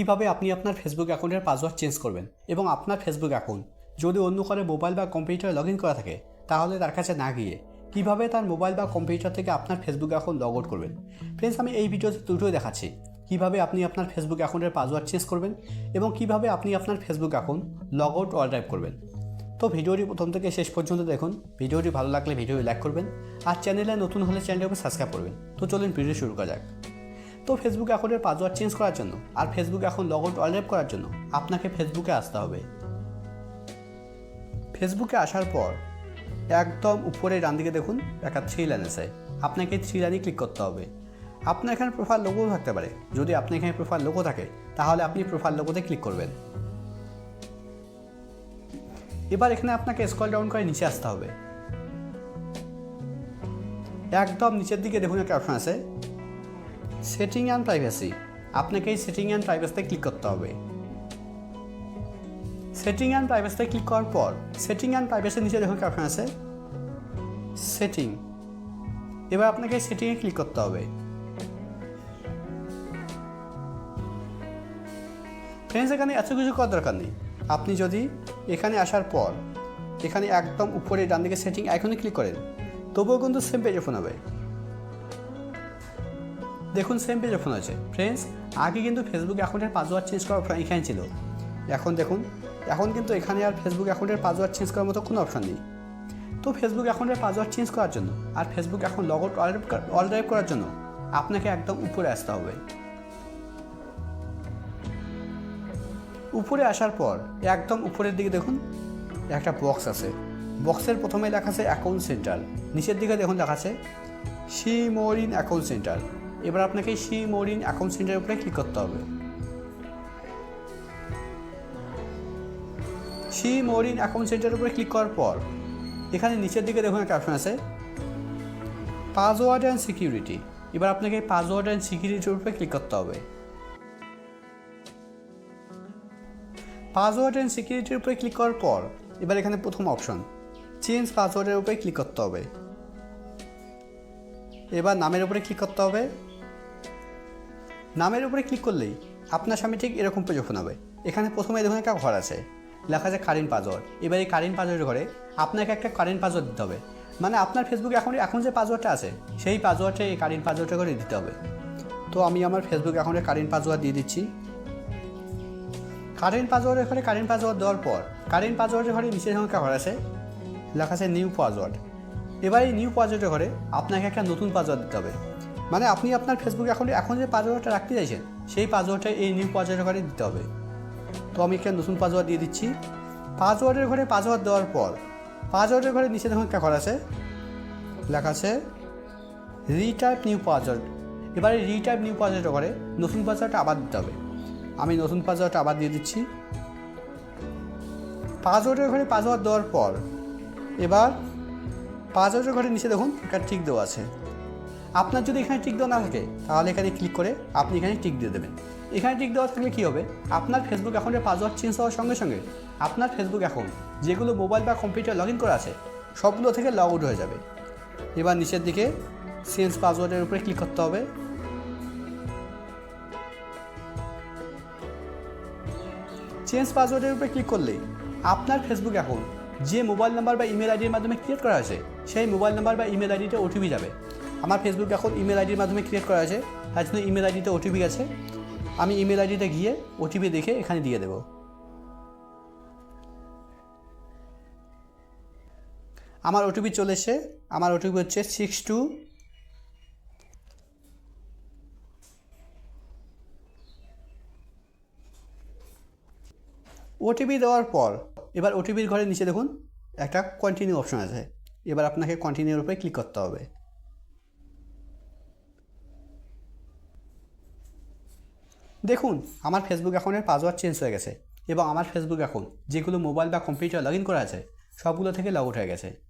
কীভাবে আপনি আপনার ফেসবুক অ্যাকাউন্টের পাসওয়ার্ড চেঞ্জ করবেন এবং আপনার ফেসবুক অ্যাকাউন্ট যদি অন্য করে মোবাইল বা কম্পিউটারে লগ ইন করা থাকে, তাহলে তার কাছে না গিয়ে কীভাবে তার মোবাইল বা কম্পিউটার থেকে আপনার ফেসবুক অ্যাকাউন্ট লগ আউট করবেন। ফ্রেন্ডস আমি এই ভিডিওতে দুটোই দেখাচ্ছি। কীভাবে আপনি আপনার ফেসবুক অ্যাকাউন্টের পাসওয়ার্ড চেঞ্জ করবেন এবং কীভাবে আপনি আপনার Facebook account log out all drive করবেন। তো ভিডিওটি প্রথম থেকে শেষ পর্যন্ত দেখুন। ভিডিওটি ভালো লাগলে ভিডিওটি লাইক করবেন। আর চ্যানেলে নতুন হলে চ্যানেলটিকে সাবস্ক্রাইব করবেন। তো চলুন ভিডিও শুরু করা যাক। তো ফেসবুক অ্যাকাউন্টের পাসওয়ার্ড চেঞ্জ করার জন্য আর ফেসবুক এখন লগ আউট অল ড্রাইভ করার জন্য আপনাকে ফেসবুকে আসতে হবে। ফেসবুকে আসার পর একদম উপরে ডান দিকে দেখুন একটা থ্রি লাইন আছে। আপনাকে থ্রি লাইনে ক্লিক করতে হবে। আপনার এখানে প্রোফাইল লোগো থাকতে পারে। যদি আপনার এখানে প্রোফাইল লোগো থাকে, তাহলে আপনি প্রোফাইল লোগোতে ক্লিক করবেন। এবার এখানে আপনাকে স্ক্রল ডাউন করে নিচে আসতে হবে। একদম নিচের দিকে দেখুন একটা অপশন আছে। সেটিং অ্যান্ড প্রাইভেসি আপনাকে এই সেটিং অ্যান্ড প্রাইভেসিতে ক্লিক করতে হবে। সেটিং অ্যান্ড প্রাইভেসিতে ক্লিক করার পর সেটিং অ্যান্ড প্রাইভেসির নিচে দেখুন অপশন আছে। সেটিং এবার আপনাকে সেটিংয়ে ক্লিক করতে হবে। ফ্রেন্ডস এখানে এত কিছু করার দরকার নেই। আপনি যদি এখানে আসার পর, এখানে একদম উপরে ডান দিকে সেটিং আইকনে ক্লিক করেন, তবুও কিন্তু সেম পেজ ফোন হবে। দেখুন সেম পেজ ওপেন হয়েছে ফ্রেন্ডস আগে কিন্তু ফেসবুক অ্যাকাউন্টের পাসওয়ার্ড চেঞ্জ করার অপশন এখানে ছিল। এখন দেখুন, এখন কিন্তু এখানে আর ফেসবুক অ্যাকাউন্টের পাসওয়ার্ড চেঞ্জ করার মতো কোনো অপশন নেই। তো ফেসবুক অ্যাকাউন্টের পাসওয়ার্ড চেঞ্জ করার জন্য আর ফেসবুক এখন লগ আউট অল ড্রাইভ করার জন্য আপনাকে একদম উপরে আসতে হবে। উপরে আসার পর একদম উপরের দিকে দেখুন, একটা বক্স আছে। বক্সের প্রথমে লেখা আছে অ্যাকাউন্ট সেন্টার নিচের দিকে দেখুন লেখা আছে অ্যাকাউন্ট সেন্টার এবার আপনাকে সি মোরিন অ্যাকাউন্ট সেন্টারের উপরে ক্লিক করতে হবে? সি মোরিন অ্যাকাউন্ট সেন্টারের উপরে ক্লিক করার পর, এখানে নিচের দিকে দেখুন একটা অপশন আছে পাসওয়ার্ড অ্যান্ড সিকিউরিটি এবার আপনাকে পাসওয়ার্ড অ্যান্ড সিকিউরিটির উপরে ক্লিক করতে হবে। পাসওয়ার্ড অ্যান্ড সিকিউরিটির উপরে ক্লিক করার পর, এবার এখানে প্রথম অপশন চেঞ্জ পাসওয়ার্ডের উপরে ক্লিক করতে হবে। এবার নামের উপরে ক্লিক করতে হবে। নামের উপরে ক্লিক করলেই আপনার সামনে ঠিক এরকম পেজ হবে। এখানে প্রথমে দেখুন একটা ঘর আছে। লেখা আছে কারেন্ট পাসওয়ার্ড। এবার এই কারেন্ট পাসওয়ার্ডের ঘরে আপনাকে একটা কারেন্ট পাসওয়ার্ড দিতে হবে। মানে আপনার ফেসবুক অ্যাকাউন্টে এখন যে পাসওয়ার্ডটা আছে, সেই পাসওয়ার্ডটা এই কারেন্ট পাসওয়ার্ডটা করে দিতে হবে। তো আমি আমার ফেসবুক অ্যাকাউন্টে কারেন্ট পাসওয়ার্ড দিয়ে দিচ্ছি। কারেন্ট পাসওয়ার্ডের ঘরে কারেন্ট পাসওয়ার্ড দেওয়ার পর কারেন্ট পাসওয়ার্ডের ঘরে নিচের সংখ্যা ঘর আছে। লেখা আছে নিউ পাসওয়ার্ড এবার এই নিউ পাসওয়ার্ডের ঘরে আপনাকে একটা নতুন পাসওয়ার্ড দিতে হবে। মানে আপনি আপনার ফেসবুক অ্যাকাউন্টে এখন যে পাসওয়ার্ডটা রাখতে চাইছেন, সেই পাসওয়ার্ডটা এই নিউ পাসওয়ার্ডের ঘরে দিতে হবে। তো আমি একটা নতুন পাসওয়ার্ড দিয়ে দিচ্ছি। পাসওয়ার্ডের ঘরে পাসওয়ার্ড দেওয়ার পর পাসওয়ার্ডের ঘরে নিচে দেখুন একটা ঘর আছে। লেখা আছে রিটাইপ নিউ পাসওয়ার্ড এবারে রিটাইপ নিউ পাসওয়ার্ডের ঘরে নতুন পাসওয়ার্ডটা আবার দিতে হবে। আমি নতুন পাসওয়ার্ডটা আবার দিয়ে দিচ্ছি। পাসওয়ার্ডের ঘরে পাসওয়ার্ড দেওয়ার পর, এবার পাসওয়ার্ডের ঘরে নিচে দেখুন একটা ঠিক দেওয়া আছে। আপনার যদি এখানে টিক দেওয়া না থাকে, তাহলে এখানে ক্লিক করে আপনি এখানে টিক দিয়ে দেবেন। এখানে টিক দেওয়া থাকলে কী হবে? আপনার ফেসবুক অ্যাকাউন্টের পাসওয়ার্ড চেঞ্জ হওয়ার সঙ্গে সঙ্গে আপনার ফেসবুক অ্যাকাউন্ট যেগুলো মোবাইল বা কম্পিউটার লগ ইন করা আছে, সবগুলো থেকে লগ আউট হয়ে যাবে। এবার নিচের দিকে চেঞ্জ পাসওয়ার্ডের উপরে ক্লিক করতে হবে। চেঞ্জ পাসওয়ার্ডের উপরে ক্লিক করলেই আপনার ফেসবুক অ্যাকাউন্ট যে মোবাইল নাম্বার বা ইমেল আইডির মাধ্যমে ক্রিয়েট করা হয়েছে, সেই মোবাইল নাম্বার বা ইমেল আইডিতে ওটিপি যাবে। আমার ফেসবুক এখন ইমেল আইডির মাধ্যমে ক্রিয়েট করা আছে। তার জন্য ইমেল আইডিতে ওটিপি গেছে আমি ইমেল আইডিতে গিয়ে ওটিপি দেখে এখানে দিয়ে দেবো। আমার ওটিপি চলে এসে আমার ওটিপি হচ্ছে সিক্স টু ওটিপি দেওয়ার পর, এবার ওটিপির ঘরে নিচে দেখুন, একটা কন্টিনিউ অপশন আছে। এবার আপনাকে কন্টিনিউর উপরে ক্লিক করতে হবে। দেখুন, আমার ফেসবুক অ্যাকাউন্টের পাসওয়ার্ড চেঞ্জ হয়ে গেছে। এবং আমার ফেসবুক অ্যাকাউন্ট, যেগুলো মোবাইল বা কম্পিউটার লগ ইন করা আছে, সবগুলো থেকে লগ আউট হয়ে গেছে।